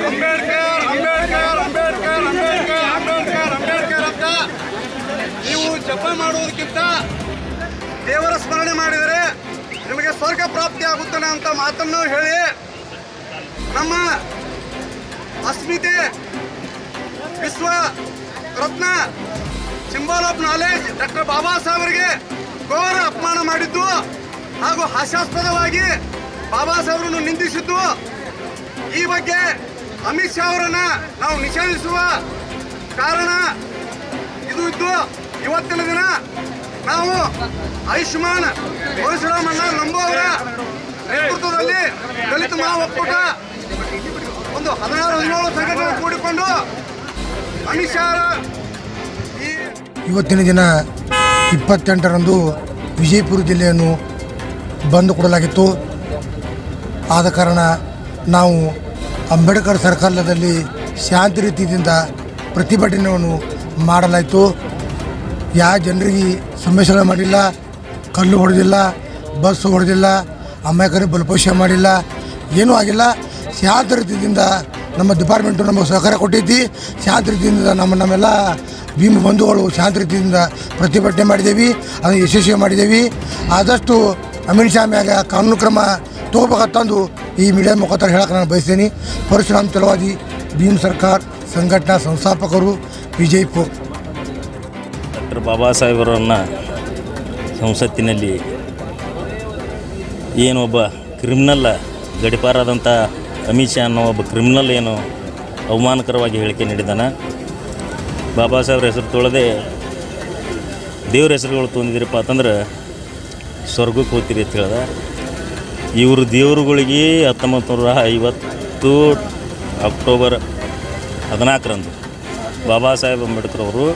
ಅಂಬೇಡ್ಕರ್ ಅಂಬೇಡ್ಕರ್ ಅಂಬೇಡ್ಕರ್ ಅಂಬೇಡ್ಕರ್ ಅಂಬೇಡ್ಕರ್ ಅಂಬೇಡ್ಕರ್ ಅಂತ ನೀವು ಜಪ ಮಾಡುವುದಕ್ಕಿಂತ ದೇವರ ಸ್ಮರಣೆ ಮಾಡಿದರೆ ನಿಮಗೆ ಸ್ವರ್ಗ ಪ್ರಾಪ್ತಿ ಆಗುತ್ತಾನೆ ಅಂತ ಮಾತನ್ನು ಹೇಳಿ ನಮ್ಮ ಅಸ್ಮಿತೆ ವಿಶ್ವ ರತ್ನ ಸಿಂಬಲ್ ಆಫ್ ನಾಲೆಜ್ ಡಾಕ್ಟರ್ ಬಾಬಾ ಸಾಹೇಬರಿಗೆ ಘೋರ ಅಪಮಾನ ಮಾಡಿದ್ದು ಹಾಗೂ ಹಾಸ್ಯಾಸ್ಪದವಾಗಿ ಬಾಬಾ ಸಾಹೇಬ್ರನ್ನು ನಿಂದಿಸಿದ್ದು ಈ ಬಗ್ಗೆ ಅಮಿತ್ ಶಾ ಅವರನ್ನ ನಾವು ನಿಷೇಧಿಸುವ ಕಾರಣ ಇದು ಇದ್ದು, ಇವತ್ತಿನ ದಿನ ನಾವು ಆಯುಷ್ಮಾನ್ ಪರಶುರಾಮಣ್ಣ ನಂಬುವವರ ನೇತೃತ್ವದಲ್ಲಿ ದಲಿತ ಮಹಾ ಒಕ್ಕೂಟ ಒಂದು ಹದಿನಾರು, ಹದಿನೇಳು ಸಂಘಟನೆ ಕೂಡಿಕೊಂಡು ಅಮಿತ್ ಶಾ ಇವತ್ತಿನ ದಿನ ಇಪ್ಪತ್ತೆಂಟರಂದು ವಿಜಯಪುರ ಜಿಲ್ಲೆಯನ್ನು ಬಂದ್ ಕೊಡಲಾಗಿತ್ತು. ಆದ ಕಾರಣ ನಾವು ಅಂಬೇಡ್ಕರ್ ಸರ್ಕಾರದಲ್ಲಿ ಶಾಂತಿ ರೀತಿಯಿಂದ ಪ್ರತಿಭಟನೆಯನ್ನು ಮಾಡಲಾಯಿತು. ಯಾವ ಜನರಿಗೆ ಸಮಸ್ಯೆಗಳು ಮಾಡಿಲ್ಲ, ಕಲ್ಲು ಹೊಡೆದಿಲ್ಲ ಬಸ್ ಹೊಡೆದಿಲ್ಲ, ಅಮಾಯಕರಿಗೆ ಬಲಪೋಷ ಮಾಡಿಲ್ಲ, ಏನೂ ಆಗಿಲ್ಲ. ಶಾಂತ ರೀತಿಯಿಂದ ನಮ್ಮ ಡಿಪಾರ್ಟ್ಮೆಂಟು ನಮಗೆ ಸಹಕಾರ ಕೊಟ್ಟೈತಿ ಶಾಂತ ರೀತಿಯಿಂದ ನಮ್ಮ ನಮ್ಮೆಲ್ಲ ಭೀಮ ಬಂಧುಗಳು ಶಾಂತ ರೀತಿಯಿಂದ ಪ್ರತಿಭಟನೆ ಮಾಡಿದ್ದೇವೆ, ಅದನ್ನು ಯಶಸ್ವಿ ಮಾಡಿದ್ದೇವೆ. ಆದಷ್ಟು ಅಮಿತ್ ಶಾ ಮ್ಯಾಗ ಕಾನೂನು ಕ್ರಮ ತೊಗೋಬೇಕಂತಂದು ಈ ಮೀಡಿಯಾ ಮುಖಾಂತರ ಹೇಳಕ್ಕೆ ನಾನು ಬಯಸ್ತೀನಿ. ಪರಶುರಾಮ್ ಚಲವಾದಿ ಭೀಮ್ ಸರ್ಕಾರ್, ಸಂಘಟನಾ ಸಂಸ್ಥಾಪಕರು, ವಿಜಯಪುರ್. ಡಾಕ್ಟರ್ ಬಾಬಾ ಸಾಹೇಬರನ್ನು ಸಂಸತ್ತಿನಲ್ಲಿ ಏನು ಒಬ್ಬ ಕ್ರಿಮಿನಲ್, ಗಡಿಪಾರಾದಂಥ ಅಮಿತ್ ಶಾ ಅನ್ನೋ ಒಬ್ಬ ಕ್ರಿಮಿನಲ್ ಏನು ಅವಮಾನಕರವಾಗಿ ಹೇಳಿಕೆ ನೀಡಿದ್ದಾನೆ. ಬಾಬಾ ಸಾಹೇಬ್ರ ಹೆಸರು ತೊಳೆದೇ ದೇವ್ರ ಹೆಸರುಗಳು ತೊಂದಿದ್ದೀರಪ್ಪ ಅಂತಂದ್ರೆ ಸ್ವರ್ಗಕ್ಕೆ ಹೋಗ್ತೀರಿ ಅಂತ ಹೇಳ್ದ. ಇವರು ದೇವರುಗಳಿಗೆ ಹತ್ತೊಂಬತ್ತು ನೂರ ಐವತ್ತು ಅಕ್ಟೋಬರ್ ಹದಿನಾಲ್ಕರಂದು ಬಾಬಾ ಸಾಹೇಬ್ ಅಂಬೇಡ್ಕರ್ ಅವರು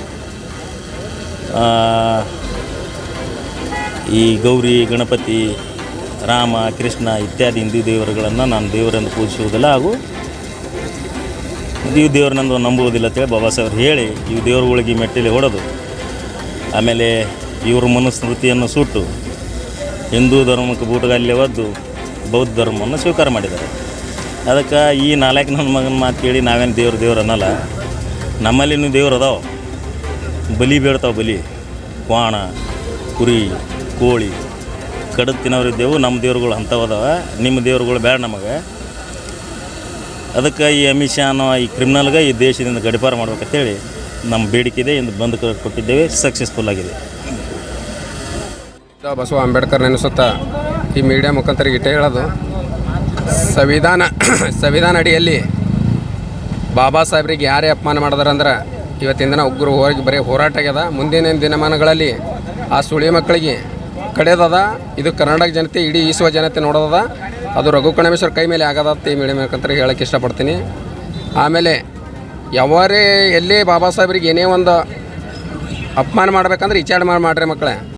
ಈ ಗೌರಿ, ಗಣಪತಿ, ರಾಮ, ಕೃಷ್ಣ ಇತ್ಯಾದಿ ಹಿಂದೂ ದೇವರುಗಳನ್ನು ನಾನು ದೇವರೆಂದು ಪೂಜಿಸುವುದಿಲ್ಲ ಹಾಗೂ ಇವು ದೇವರನ್ನೊಂದು ನಂಬುವುದಿಲ್ಲ ಅಂತೇಳಿ ಬಾಬಾ ಸಾಹೇಬ್ರು ಹೇಳಿ ಇವು ದೇವರುಗಳಿಗೆ ಮೆಟ್ಟಿಲಿ ಹೊಡೆದು ಆಮೇಲೆ ಇವರು ಮನುಸ್ಮೃತಿಯನ್ನು ಸುಟ್ಟು ಹಿಂದೂ ಧರ್ಮಕ್ಕೆ ಬೂಟಗಲ್ಲೇ ಒದ್ದು ಬೌದ್ಧ ಧರ್ಮವನ್ನು ಸ್ವೀಕಾರ ಮಾಡಿದ್ದಾರೆ. ಅದಕ್ಕೆ ಈ ನಾಲ್ಕು ನನ್ನ ಮಗನ ಮಾತು ಕೇಳಿ ನಾವೇನು ದೇವ್ರ ದೇವ್ರು ಅನ್ನಲ್ಲ. ನಮ್ಮಲ್ಲಿನೂ ದೇವ್ರು ಅದಾವ. ಬಲಿ ಬೇಡ್ತಾವೆ ಬಲಿ. ಕ್ವಾಣ, ಕುರಿ, ಕೋಳಿ ಕಡದು ತಿನ್ನೋರಿದ್ದೆವು ನಮ್ಮ ದೇವ್ರುಗಳು ಅಂಥವದವ. ನಿಮ್ಮ ದೇವ್ರುಗಳು ಬೇಡ ನಮಗೆ. ಅದಕ್ಕೆ ಈ ಅಮಿತ್ ಶಾ ಅನ್ನೋ ಈ ಕ್ರಿಮಿನಲ್ಗೆ ಈ ದೇಶದಿಂದ ಗಡಿಪಾರ ಮಾಡ್ಬೇಕಂತೇಳಿ ನಮ್ಮ ಬೇಡಿಕೆ ಇದೆ ಎಂದು ಬಂದು ಕೊಟ್ಟಿದ್ದೇವೆ. ಸಕ್ಸಸ್ಫುಲ್ ಆಗಿದೆ. ಬಸವ ಅಂಬೇಡ್ಕರ್ ನೆನೆಸುತ್ತಾ ಈ ಮೀಡಿಯಾ ಮುಖಾಂತರ ಇಟ್ಟೇ ಹೇಳೋದು. ಸಂವಿಧಾನ ಸಂವಿಧಾನ ಅಡಿಯಲ್ಲಿ ಬಾಬಾ ಸಾಹೇಬ್ರಿಗೆ ಯಾರೇ ಅಪಮಾನ ಮಾಡಿದಾರಂದ್ರೆ ಇವತ್ತಿನ ದಿನ ಉಗ್ರ ಹೋಗಿ ಬರೀ ಹೋರಾಟ ಆಗ್ಯದ. ಮುಂದಿನ ದಿನಮಾನಗಳಲ್ಲಿ ಆ ಸುಳಿ ಮಕ್ಕಳಿಗೆ ಕಡೆದದ. ಇದು ಕರ್ನಾಟಕ ಜನತೆ, ಇಡೀ ಈಸುವ ಜನತೆ ನೋಡೋದದ. ಅದು ರಘು ಕಣಮೇಶ್ವರ ಕೈ ಮೇಲೆ ಆಗದ ಈ ಮೀಡಿಯಾ ಮುಖಾಂತರ ಹೇಳೋಕ್ಕೆ ಇಷ್ಟಪಡ್ತೀನಿ. ಆಮೇಲೆ ಯಾವರೇ ಎಲ್ಲೇ ಬಾಬಾ ಸಾಹೇಬ್ರಿಗೆ ಏನೇ ಒಂದು ಅಪಮಾನ ಮಾಡ್ಬೇಕಂದ್ರೆ ವಿಚಾರ ಮಾಡಿ ಮಾಡ್ರಿ ಮಕ್ಕಳೇ.